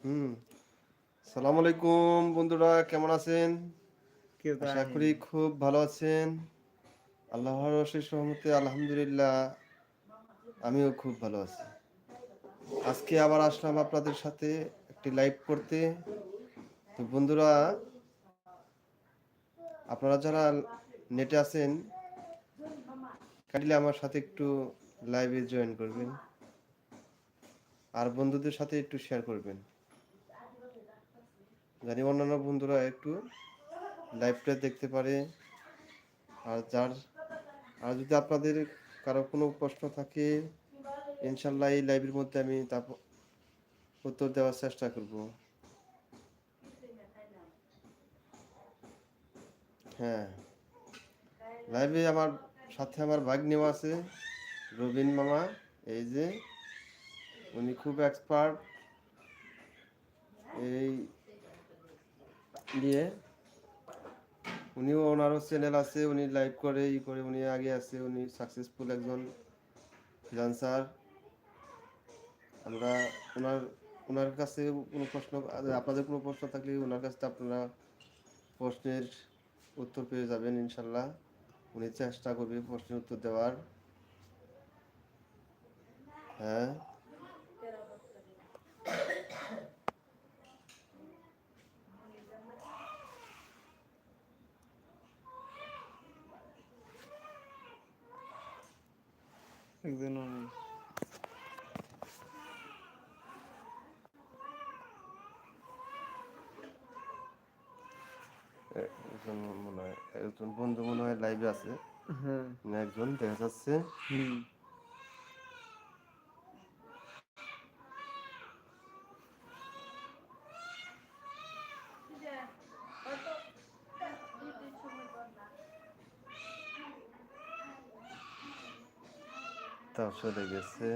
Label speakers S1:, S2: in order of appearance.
S1: হুম। সালাম আলাইকুম বন্ধুরা কেমন আছেন? আশা করি খুব ভালো আছেন। আল্লাহর অশেষ রহমতে আলহামদুলিল্লাহ আমিও খুব ভালো আছি। আজকে আবার আসলাম আপনাদের সাথে একটি লাইভ করতে। তো বন্ধুরা আপনারা যারা নেটে আছেন কাইন্ডলি আমার সাথে একটু লাইভে জয়েন করবেন। আর বন্ধুদের সাথে একটু শেয়ার করবেন। জানি অন্যান্য বন্ধুরা একটু লাইভটা দেখতে পারে। আর যার, আর যদি আপনাদের কারও কোনো প্রশ্ন থাকে ইনশাল্লাহ এই লাইভের মধ্যে আমি তা উত্তর দেওয়ার চেষ্টা করব। হ্যাঁ। লাইভে আমার সাথে আমার ভাগ্নেও আছে, রবিন মামা, এই যে উনি খুব এক্সপার্ট এই নিয়ে উনিও ওনারও চ্যানেল আছে, উনি লাইভ করে, ই করে, উনি আগে আছে, উনি সাকসেসফুল একজন ফ্রিলান্সার আমরা ওনার ওনার কাছে কোনো প্রশ্ন, আপনাদের কোনো প্রশ্ন থাকলে ওনার কাছে আপনারা প্রশ্নের উত্তর পেয়ে যাবেন ইনশাল্লাহ। উনি চেষ্টা করবে প্রশ্নের উত্তর দেওয়ার। হ্যাঁ।
S2: একজন আমি
S1: একজন মনে হয় একজন বন্ধু মনে হয় লাইভে আছে।
S2: হ্যাঁ।
S1: একজন দেখা যাচ্ছে।
S2: হুম
S1: তাও চলে গেছে